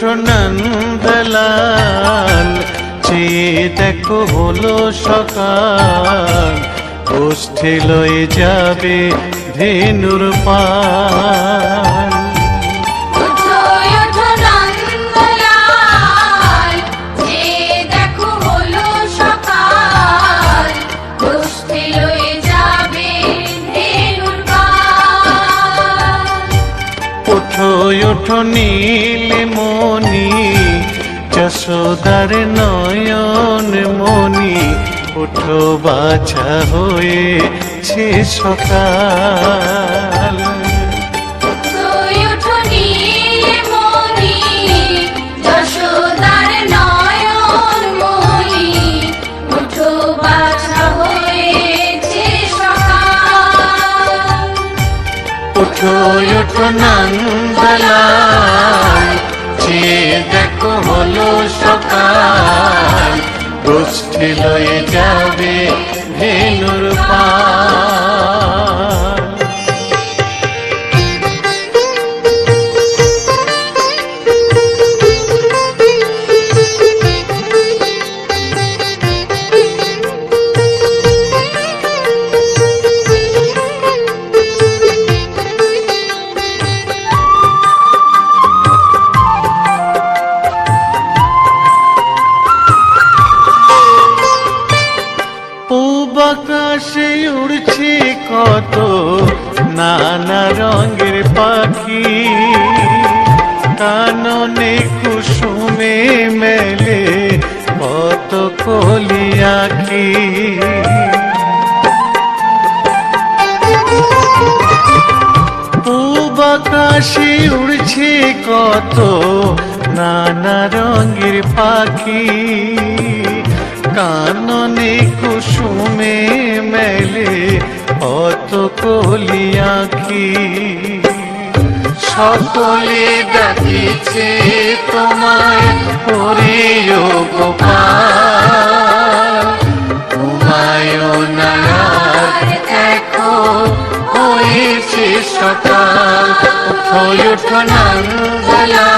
ওঠো নন্দলাল চেয়ে দেখো হলো সকাল। গোষ্ঠী লয়ে যাবে ধেনুর পাল। ওঠো ওঠো নীল মনি যশোদার নয়ন মনি ওঠো বাছা হয়েছে সকাল। ওঠো ওঠো নীলমণি ওঠো যে দেখো হলো সকাল গোষ্ঠী লয়ে যাবে ভেনুর পাল। উড়ছে কত নানা রঙের পাখি। কাননে কুসুমে মেলে কত কলি আঁখি। পূব আকাশে উড়ছে কত নানা রঙের পাখি। কাননে কুসুমে মেলে অত কলি আঁখি। সকলে ডাকিছে তোমায় হরিও গোপাল। হুমায়ুনার দেখো হয়েছে সকাল। ওঠো ওঠো নন্দলাল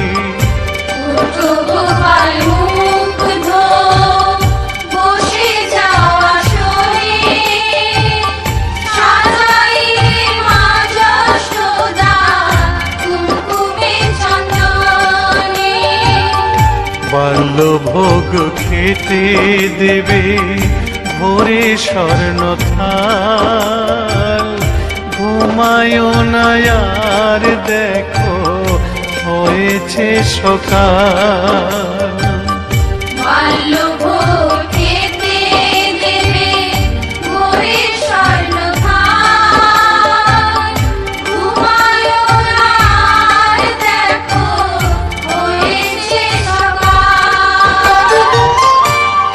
বাল্য ভোগ খেতে দেবে ভোরে স্বর্ণ থাল। ঘুমায় দেখো হয়েছে সকাল।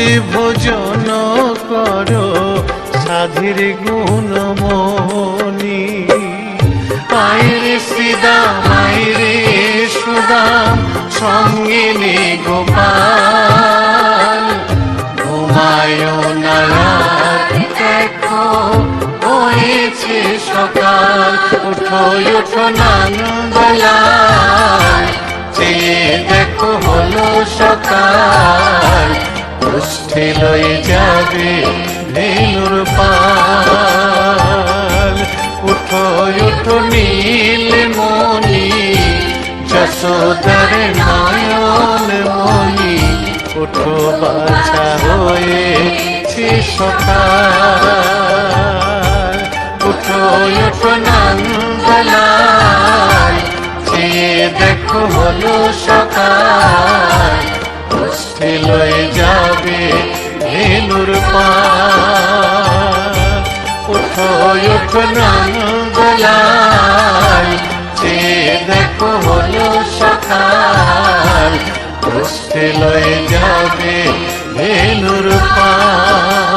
আনন্দে ভোজন করো, সাধীর গুণমণি আইরে শ্রীদাম আইরে সুদাম সঙ্গে নে গোপাল। ঘুমায় দেখো, হয়েছে সকাল। উঠো উঠো চেয়ে দেখো হলো সকাল। কুষ্ঠে লয়ে যাবে ধেনুর পাল। উঠো উঠো, নীল মনি যশোদার নয়ন মনি উঠো, বাছা হয়েছে সকাল। উঠো উঠো নন্দলাল দেখো হলো সকাল। লয়ে যাবে ধেনুর উঠো উঠো নন্দলাল চেয়ে দেখো হলো সকাল কুষ্ঠে লয়ে যাবে ধেনুর পাল